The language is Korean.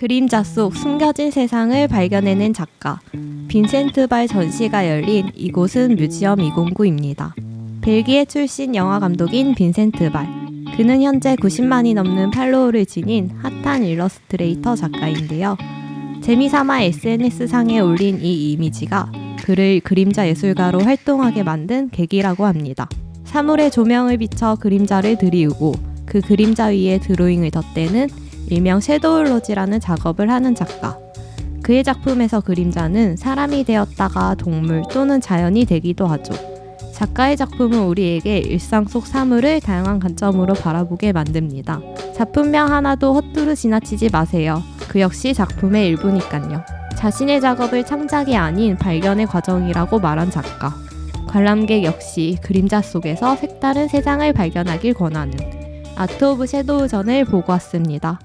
그림자 속 숨겨진 세상을 발견해낸 작가 빈센트 발 전시가 열린 이곳은 뮤지엄 209입니다. 벨기에 출신 영화 감독인 빈센트 발. 그는 현재 90만이 넘는 팔로워를 지닌 핫한 일러스트레이터 작가인데요. 재미삼아 SNS상에 올린 이 이미지가 그를 그림자 예술가로 활동하게 만든 계기라고 합니다. 사물에 조명을 비춰 그림자를 들이우고 그 그림자 위에 드로잉을 덧대는 일명 섀도울로지라는 작업을 하는 작가. 그의 작품에서 그림자는 사람이 되었다가 동물 또는 자연이 되기도 하죠. 작가의 작품은 우리에게 일상 속 사물을 다양한 관점으로 바라보게 만듭니다. 작품명 하나도 헛두루 지나치지 마세요. 그 역시 작품의 일부니까요. 자신의 작업을 창작이 아닌 발견의 과정이라고 말한 작가. 관람객 역시 그림자 속에서 색다른 세상을 발견하길 권하는 아트 오브 섀도우전을 보고 왔습니다.